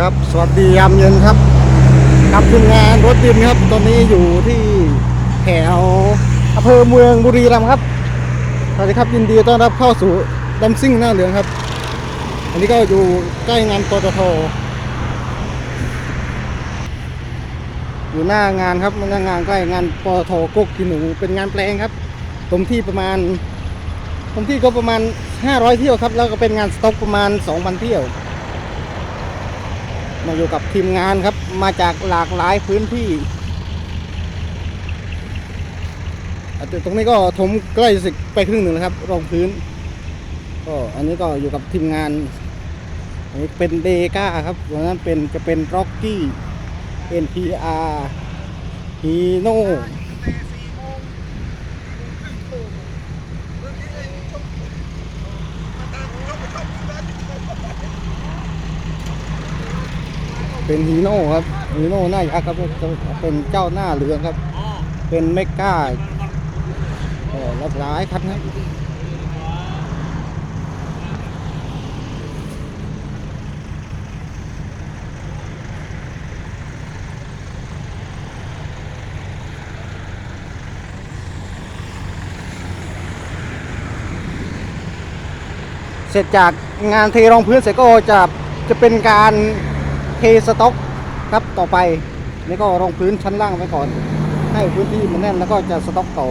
ครับสวัสดียามเย็นครับกับทีมงานรถดินครับ ตอนนี้อยู่ที่แถวอำเภอเมืองบุรีรัมย์ครับสวัสดีครับยินดีต้อนรับเข้าสู่ดัมซิ่งหน้าเหลืองครับ อันนี้ก็อยู่ใกล้งานปตทอยู่หน้างานครับหน้างานใกล้งานปตทกกกินหนูเป็นงานแปลงครับตรงที่ประมาณตรงที่ก็ประมาณ 500 เที่ยวครับ แล้วก็เป็นงานสต็อกประมาณ 2,000 เที่ยว มาอยู่กับทีมงานครับ มาจากหลากหลายพื้นที่ตรงนี้ก็ถมใกล้สิไปครึ่งหนึ่งแล้วครับ รองพื้น ก็อันนี้ก็อยู่กับทีมงาน อันนี้เป็นเดก้าครับวันนั้นเป็นจะเป็นร็อกกี้ NPR ฮีโน่ เป็นฮีโน่ครับฮีโน่หน้ายักษ์ครับเป็นเจ้าหน้าเรืองครับ เป็นเมก้ารับหลายคันครับเสร็จจากงานเทรองพื้นเสร็จก็จะจะเป็นการ เทสต็อกครับต่อไปนี่ก็รองพื้นชั้นล่างไว้ก่อน ให้พื้นที่มันแน่นแล้วก็จะสต็อกต่อ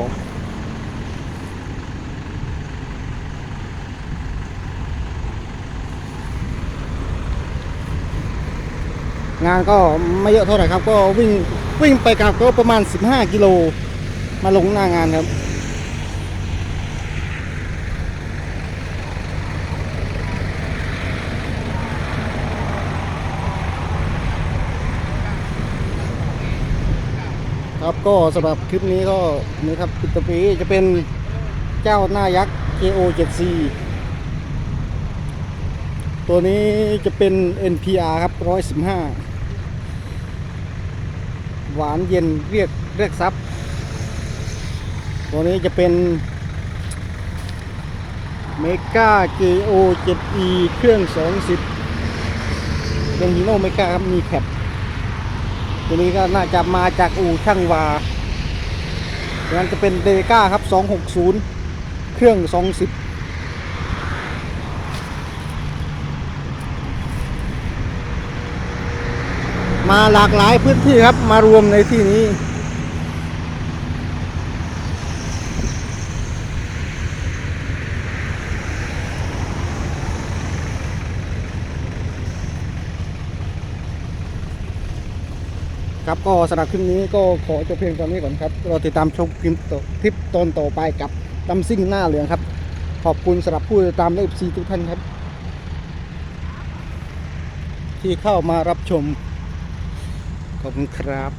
งานก็ไม่เยอะเท่าไหร่ครับ ก็วิ่งวิ่งไปกลับก็ประมาณ 15 กิโล มาลงหน้างานครับ ครับก็สำหรับคลิปนี้ก็นี่ครับปิดตะปีจะเป็นเจ้าหน้ายักษ์ KO 7C ตัวนี้จะเป็น NPR ครับ 115 หวานเย็นเรียกเรียกซับตัวนี้จะเป็นเมกา JO 7E เครื่อง 20 เป็นฮีโน่เมกาครับ มีแคป ตัวนี้ก็น่าจะมาจากอู่ช่างวาดังนั้นจะเป็นเดก้าครับ 260 เครื่อง 20มาหลากหลายพื้นที่ครับมารวมในที่นี้ ครับก็สำหรับคลิปนี้ก็ขอจบเพียงตอนนี้ก่อนครับเราติดตามชมคลิปต่อคลิปตอนต่อไปกับตำซิ่งหน้าเหลืองครับ ขอบคุณสำหรับผู้ติดตามและ FC ทุกท่านครับ ที่เข้ามารับชมขอบคุณครับ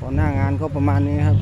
ก่อนหน้างานก็ประมาณนี้ครับ